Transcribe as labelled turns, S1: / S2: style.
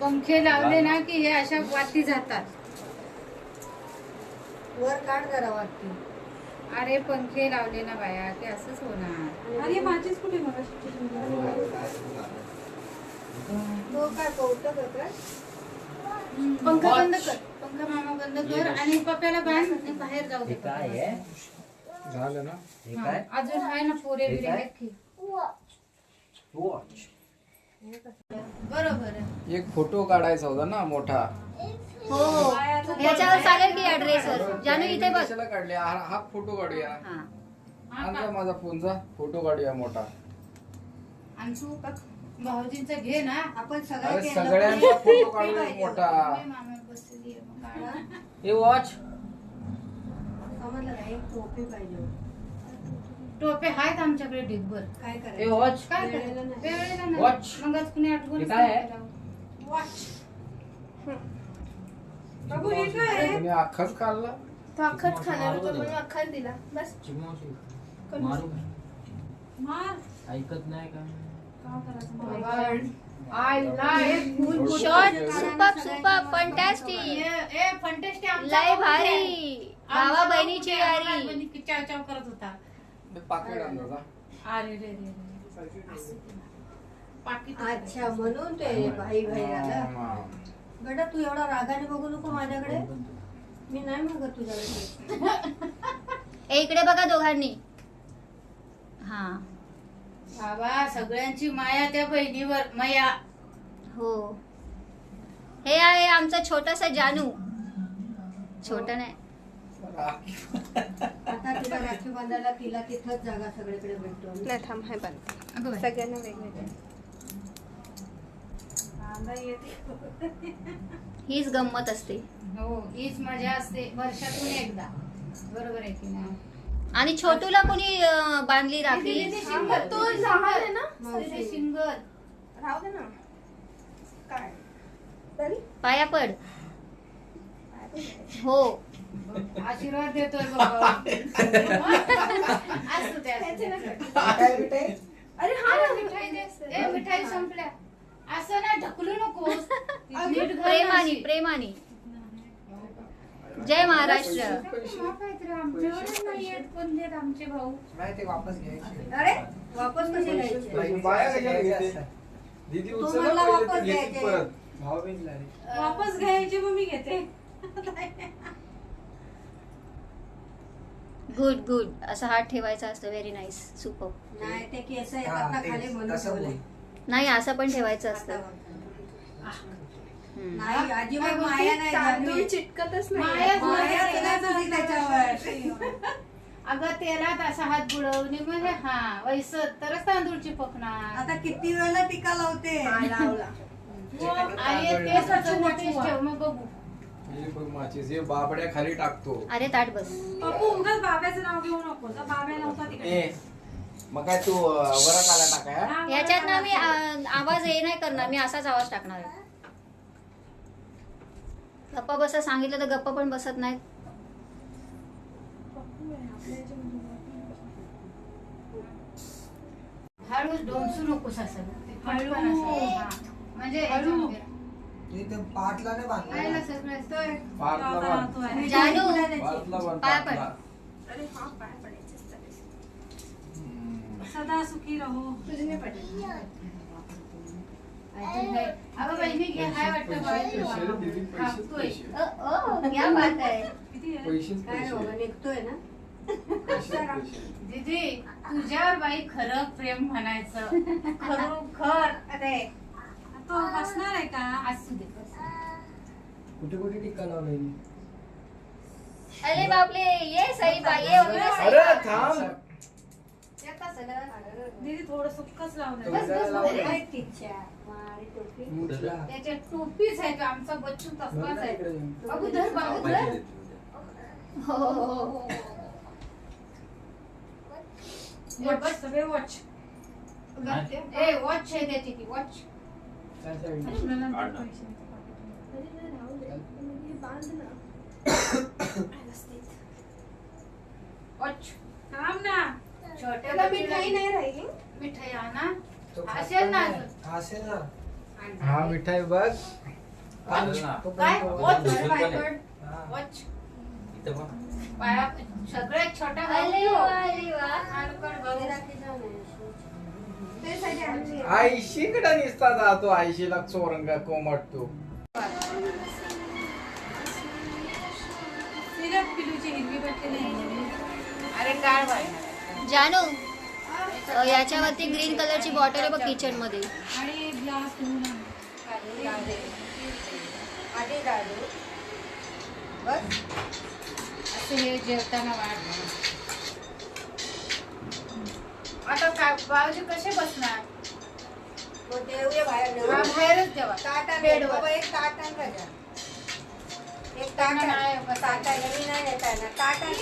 S1: पंखे लावले ना की हे अशा वाती जातात.
S2: वर काढ जरा वाटते
S1: अरे पंखे लावले ना बाया की असंच होणार.
S3: अरे माझीच कुठे
S2: तो
S1: पंखा बंद कर. पंखा मामा बंद कर आणि पप्याला बांध आणि बाहेर जाऊ दे
S4: काय आहे?
S5: झालं ना?
S4: काय?
S1: अजून आहे ना पोरे बिरे
S4: वॉच
S1: बरोबर.
S5: एक फोटो काढायचा होता ना मोठा.
S6: हो हो. याच्यावर चालेल की ऍड्रेसवर जानू इथे बघ.
S5: कशाला काढले? हा हा फोटो काढूया.
S6: हा?
S5: माझा फोनचा. फोटो काढूया मोठा.
S1: का भाऊजींचा घे ना.
S2: आपण
S5: अरे
S2: सगळ्या
S5: सगळ्यांचा फोटो काढूया मोठा.
S1: मी मामा बसली आहे, मग काढा.
S4: हे वॉच
S2: आम्हाला नाही टोपी पाहिजे
S1: टोपे आहेत आमच्याकडे ढिगभर
S2: काय
S4: हे
S2: करायचं
S4: वॉच
S1: काय
S2: वेळेला
S1: करायचं?
S2: नाही.
S1: वेळेला नाही.
S4: Watch.
S1: मग आज कुणी आठवण
S4: हे काय आहे?
S3: बाबू हे काय आहे
S5: तुम्ही अख्खाच काढला
S6: तो अख्खाच खाणार होता म्हणून अख्खाच दिला बस
S4: मारू
S3: मार
S4: ऐकत नाही का
S3: काय करायचं
S1: फुल-
S6: शॉर्ट सुपर फंटॅस्टिक
S1: ए-
S6: लय? भारी भावा बहिणीची
S1: चाव चाव करत होता
S5: पाकिट आणलं का?
S1: अरे रे रे रे. असं केलं. पाकीट
S2: अच्छा म्हणून ते भाई. गडा तू एवढा रागाने बघू नको माझ्याकडे. मी नाही मागत तुझ्याकडे.
S6: ए, इकडे बघा दोघांनी. हा.
S1: बाबा सगळ्यांची माया त्या बहिणीवर माया.
S6: हो. हे आहे आमचं छोटस जानू. छोट नाही.
S2: आता तिला राखी बांधायला तिला तिथंच जागा सगळीकडे भेटतो.
S6: नाही थांब हे
S1: बाई.
S6: सगळ्यांना वेगवेगळे. हीच गंमत असते.
S1: हो हीच मजा असते. वर्षातून एकदा. बरोबर आहे की नाही?
S6: आणि छोटूला कोणी अं, बांधली राखी?
S1: शिंगल. तो लहान आहे ना.
S2: मावशी.
S1: शिंगल.
S6: राहू दे ना. पाया पड. हो.
S1: आशीर्वाद देतोय बाबा. असू दे, असू दे. अरे हा मिठाई दे. ए मिठाई संपल्या. असं ना ढकलू नको नीट
S6: प्रेमाने
S1: अशी.
S6: प्रेमाने. जय महाराष्ट्र.
S1: माफ आहेत रे, आमच्यावरच नाही येत कोण देत आमचे भाऊ?
S5: नाही ते वापस घ्यायचे.
S2: अरे वापस कसे घ्यायचे?
S5: बाया कशाला घेते? दीदी
S2: तो
S5: उचल
S2: म्हणला
S5: पहिले,
S2: वापस
S5: तू घेते
S2: घ्यायचे.
S5: परत. भाव.
S3: वापस घ्यायची मग मी घेते.
S6: गुड गुड असा हात ठेवायचा असतो. व्हेरी नाईस सुपर
S2: नाही ते केस येतात ना खाली म्हणून ठेवलंय.
S6: नाही असं पण ठेवायचं असतं.
S2: आता
S6: हम्म.
S2: नाही अजिबात माया नाही झाली.
S6: चिटकतच
S2: माया
S1: नाही.
S2: तुला तुझी त्याच्यावर.
S1: अगं तेलात असा हात बुडवणे म्हणजे हा वैस तरच तांदूळ चिपकणार.
S2: आता किती वेळा टीका लावते?
S1: आणि ते स्वच्छ नोटीस ठेव. मग बघू.
S5: हे बघ माचीस हे बाबड्या खाली टाकतो
S6: अरे ताट बस
S3: पप्पू उगाच बाब्याचं नाव घेऊ नको तर बाब्या नव्हता तिकडे
S5: ए मग काय तू अं, वरात आला टाकाय हा?
S3: हा,
S6: याच्यात ना. मी आ- आवाज हे नाही करणार मी असाच आवाज टाकणार आहे गप्पा बसा सांगितलं तर गप्पा पण बसत नाहीत
S1: हळू डोंसू नकोस असं ते
S3: हळू.
S1: पटकन असं. हा. म्हणजे
S3: हळू.
S1: याच्यामध्ये.
S7: नाही बांधला
S5: बांध.
S6: जानू
S5: बांध,
S6: पाया पड.
S3: अरे हा पाय पडायचे.
S5: हम्म.
S3: सदा सुखी रहो?
S1: अगं बहिणी घे, हाय वाटतं बाळ
S5: पैसे, पैसे रे, दीदी,
S1: तुला.
S5: पैसेच
S1: कापतोय.
S5: पैसे.
S6: अ, ओ, क्या बात आहे
S3: किती आहे?
S5: पैसेच
S2: काय रे
S5: पैसे.
S2: बाबा निघतोय ना
S5: पैसेच पैसे.
S1: दीदी तुझ्यावर बाई खरं प्रेम म्हणायचं खरोखर अरे
S3: तो बसणार आहे का?
S1: असू दे
S7: कुठे कुठे टिक्का लावलाय
S6: अरे बापले ये सही बा ये उन्हा सही
S5: अरे. थांब.
S3: दीदी थोडं सुक्कच लावलं
S1: त्याच्या टोपीच आहे का? आमचा बच्चू तसलाच आहे. बाबू धर बाबू धर
S6: हो, हो, हो, हो.
S3: सगळे वॉच
S1: ए वॉच आहे त्याची ती वॉच
S7: काय साईड
S1: वॉच
S3: थांब ना
S1: छोट्या मिठाई नाही राहिली मिठाई आणा असेल ना। अजून.
S7: असेल ना। हा मिठाई बघ
S5: चालेल ना.
S7: तो
S1: काय
S7: पण तो-
S1: वॉच
S5: दुसरं
S1: बाय
S5: पण आहे.
S1: गॉड.
S7: हा.
S1: वॉच
S5: इथं बघ.
S1: पाया सगळ्यात छोटा
S5: आईशीकडे निसता जातो आईशीला चोरंग कोमटतो.
S1: अरे काय
S6: जानू अ, याच्यावरती ग्रीन कलरची बॉटल आहे बघ किचनमध्ये
S3: आणि ग्लास घेऊन आण.
S2: आधी दादू. बस.
S1: असं हे जेवताना वाट आता काय भाऊजी कसे बसणार
S2: तो देऊया बाहेर
S1: हा,
S2: नेऊ.
S1: बाहेरच जेवा
S2: ताट आण
S1: बेडवर.
S2: बाबा एक ताट आण. एक ताट
S1: त्यांना नाही
S2: आण.
S1: बसायला.
S2: ताट आहे, मी नाही येता येणार. ताट आण.